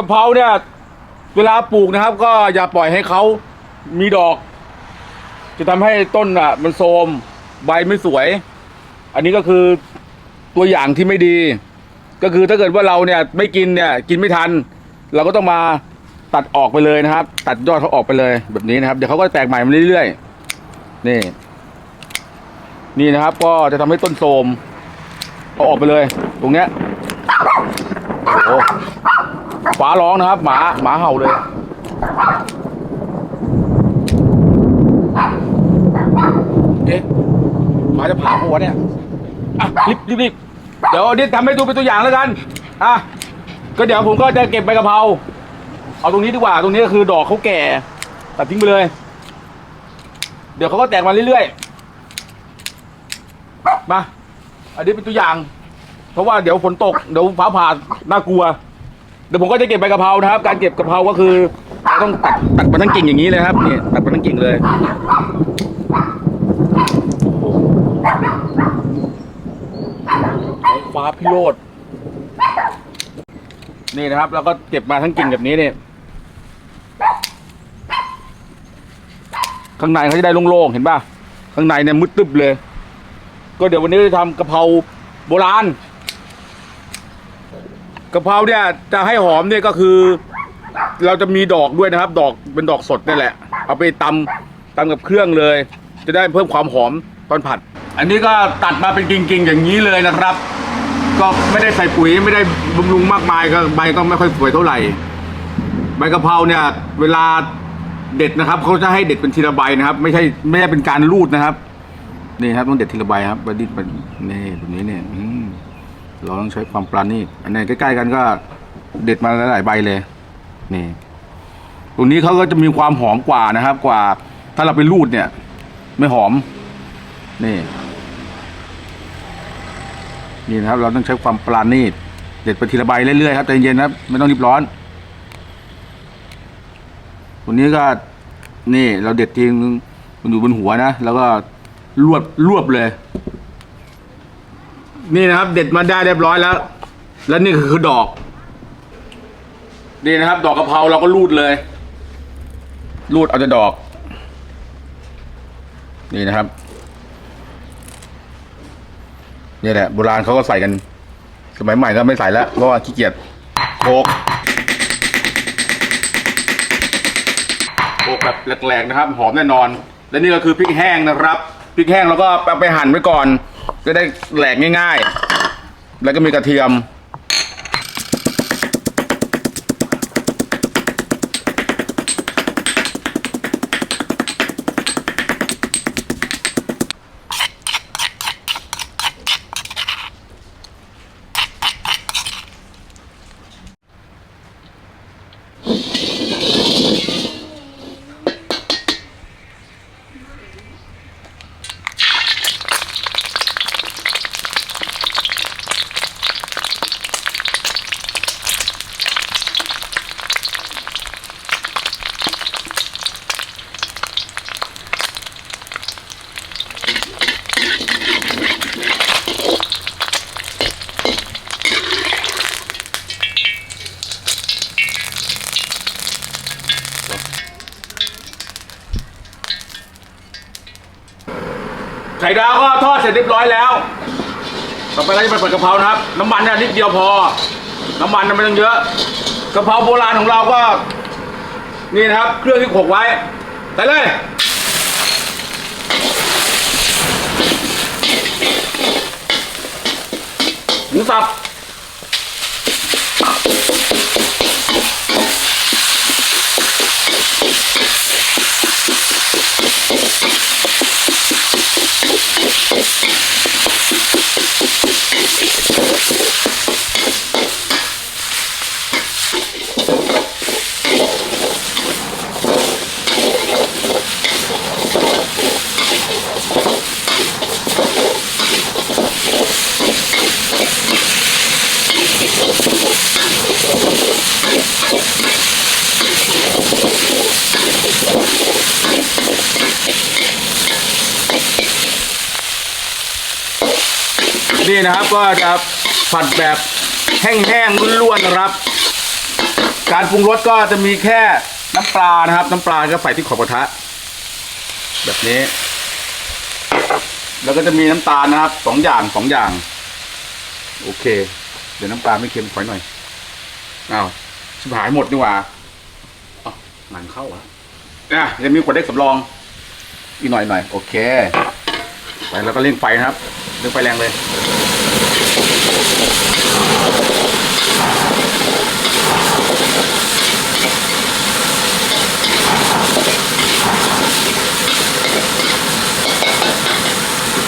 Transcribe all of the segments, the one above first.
ะเพราเนี่ยเวลาปลูกนะครับ ก็อย่าปล่อยให้เขามีดอก จะทำให้ต้นอะ มันโทมใบไม่สวย อันนี้ก็คือตัวอย่างที่ไม่ดี ก็คือถ้าเกิดว่าเราเนี่ยไม่กินเนี่ยกินไม่ทัน เราก็ต้องมาตัดออกไปเลยนะครับ ตัดยอดเขาออกไปเลยแบบนี้นะครับ เดี๋ยวเขาก็แตกใหม่มาเรื่อยๆนี่ นี่นะครับ ก็จะทำให้ต้นโทมเอาออกไปเลย ตรงเนี้ยโอ้ ฟ้าร้องนะครับ หมาหมาเห่าเลยเอ๊ะหมาจะผ่าหัวเนี่ยอะรีบรีบรีบเดี๋ยวนี่ทำให้ดูเป็นตัวอย่างแล้วกันอะก็เดี๋ยวผมก็จะเก็บใบกะเพราเอาตรงนี้ดีกว่าตรงนี้ก็คือดอกเขาแก่ ตัดทิ้งไปเลย เดี๋ยวเขาก็แตกมาเรื่อยๆมาอันนี้เป็นตัวอย่าง เพราะว่าเดี๋ยวฝนตกเดี๋ยวฟ้าผ่าน่ากลัว เดี๋ยวผมก็จะเก็บใบกะเพรานะครับ การเก็บกะเพราก็คือเราต้องตัดตัดมาทั้งกิ่งอย่างนี้เลยครับนี่ตัดมาทั้งกิ่งเลยฟ้าพิโรธนี่นะครับแล้วก็เก็บมาทั้งกิ่งแบบนี้เนี่ยข้างในเขาจะได้โล่งๆเห็นป่ะข้างในเนี่ยมืดตึ๊บเลย ก็เดี๋ยววันนี้จะทำกะเพราโบราณ กะเพราเนี่ยจะให้หอมเนี่ยก็คือ เราจะมีดอกด้วยนะครับ ดอกเป็นดอกสดนี่แหละ เอาไปตำตำกับเครื่องเลย จะได้เพิ่มความหอมตอนผัด อันนี้ก็ตัดมาเป็นกิ่งๆอย่างนี้เลยนะครับ ก็ไม่ได้ใส่ปุ๋ยไม่ได้บำรุงมากมายก็ใบก็ไม่ค่อยสวยเท่าไหร่ใบกะเพราเนี่ย เวลาเด็ดนะครับเขาจะให้เด็ดเป็นทีละใบนะครับ ไม่ใช่ไม่ได้เป็นการรูดนะครับนี่ครับต้องเด็ดทีละใบครับบดิดเป็นนี่แบบนี้เนี่ยอืม เราต้องใช้ความปราณีตอันนี้ใกล้ๆกันก็เด็ดมาหลายๆใบเลย นี่ ตรงนี้เขาก็จะมีความหอมกว่านะครับ กว่า ถ้าเราไปรูดเนี่ย ไม่หอม นี่ นี่นะครับ เราต้องใช้ความปราณีตเด็ดไปทีละใบเรื่อยๆครับใจเย็นนะครับไม่ต้องรีบร้อนตัวนี้ก็นี่เราเด็ดทีนึงมันอยู่บนหัวนะ แล้วก็รวบรวบเลย นี่นะครับ เด็ดมาได้เรียบร้อยแล้ว แล้วนี่คือดอก นี่นะครับ ดอกกะเพราเราก็รูดเลย รูดเอาแต่ดอก นี่นะครับ นี่แหละโบราณเขาก็ใส่กัน สมัยใหม่ก็ไม่ใส่แล้วเพราะว่าขี้เกียจโขกโขกแบบแหลกๆนะครับ หอมแน่นอน และนี่ก็คือพริกแห้งนะครับพริกแห้งเราก็ไปหั่นไว้ก่อน จะได้แหลกง่าย ๆ แล้วก็มีกระเทียม ไข่ดาวก็ทอดเสร็จเรียบร้อยแล้ว ต่อไปเราจะไปผัดกะเพรานะครับ น้ำมันเนี่ยนิดเดียวพอ น้ำมันไม่ต้องเยอะกะเพราโบราณของเราก็ นี่นะครับ เครื่องที่โขลกไว้ไปเลยหมูสับ นี่นะครับก็จะผัดแบบแห้งๆล้วนๆนะครับ การปรุงรสก็จะมีแค่น้ำปลานะครับ น้ำปลาก็ใส่ที่ขอบกระทะ แบบนี้ แล้วก็จะมีน้ำตาลนะครับสองอย่างสองอย่าง โอเค เดี๋ยวน้ำปลาไม่เค็มขอยหน่อยอ้าวชิบหายหมดดีกว่าอ๋อมันเข้าอะอะยังมีขวดเล็กสำรองอีกหน่อยหน่อยโอเค ไปแล้วก็เร่งไฟนะครับเร่งไฟแรงเลย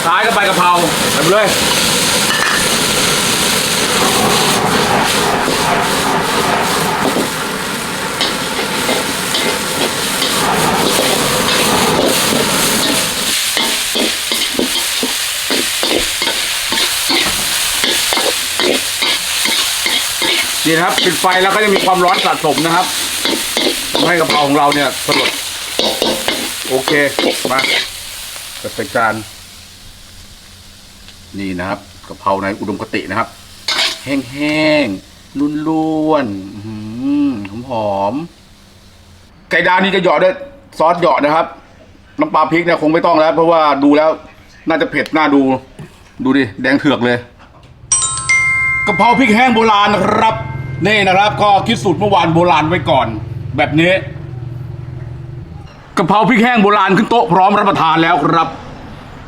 ท้ายก็ใบกะเพราไปเลย นี่นะครับปิดไฟแล้วก็จะมีความร้อนสะสมนะครับทำให้กระเพราของเราเนี่ยสลดโอเคมาจัดใส่จานนี่นะครับกะเพราในอุดมคตินะครับ แห้งๆนุ่นล้วนๆหอมหอมๆไก่ดาวนี่จะหยาะด้วยซอสหยาะนะครับน้ำปลาพริกเนี่ยคงไม่ต้องแล้ว เพราะว่าดูแล้วน่าจะเผ็ดน่าดูดูดิ แดงเถือกเลยกะเพราพริกแห้งโบราณนะครับ นี่นะครับก็คิดสูตรเมื่อวานโบราณไว้ก่อน แบบนี้กะเพราพริกแห้งโบราณขึ้นโต๊ะพร้อมรับประทานแล้วครับ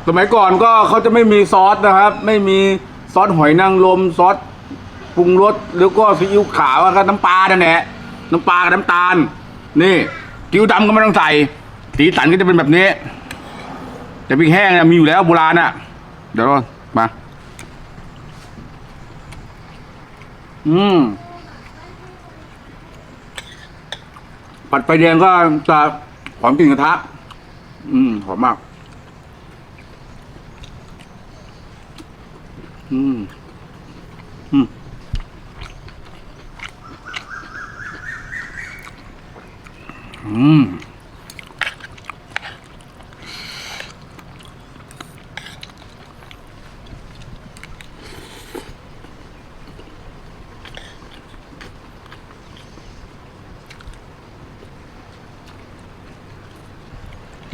สมัยก่อนก็เขาจะไม่มีซอสนะครับ ไม่มีซอสหอยนางรมซอสปรุงรสแล้วก็ซีอิ๊วขาวกับน้ำปลานั่นแหละน้ำปลากับน้ำตาล นี่ซีอิ๊วดำก็ไม่ต้องใส่สีสันก็จะเป็นแบบนี้ แต่พริกแห้งเนี่ยมีอยู่แล้วโบราณอะ เดี๋ยวมา อืม ผัดไฟแดงก็จะหอมกลิ่นกระทะ อืม หอมมาก อืม อืมอืม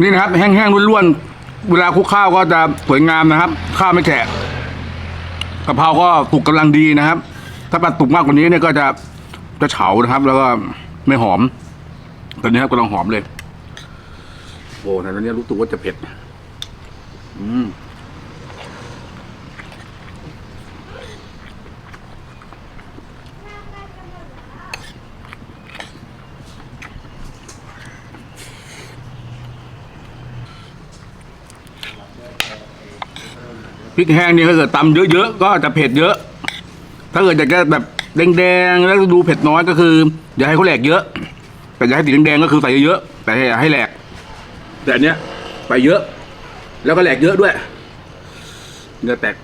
นี่นะครับแห้งๆล้วนๆเวลาคลุกข้าวก็จะสวยงามนะครับ ข้าวไม่แฉะกะเพราก็สุกกำลังดีนะครับ ถ้าปลาตุกมากกว่านี้เนี่ยก็จะจะเฉานะครับ แล้วก็ไม่หอมตอนนี้ครับกำลังหอมเลย โอ้แต่ตอนนี้รู้ตัวว่าจะเผ็ด อืม ริกแห้งนี่ถ้าเกิดตำเยอะๆก็จะเผ็ดเยอะ ถ้าเกิดอยากจะแบบแดงๆแล้วดูเผ็ดน้อยก็คืออย่าให้เขาแหลกเยอะ แต่อย่าให้สีแดงๆก็คือใส่เยอะๆแต่ให้แหลก แต่อันเนี้ยใส่เยอะ แล้วก็แหลกเยอะด้วยเนื้อแตก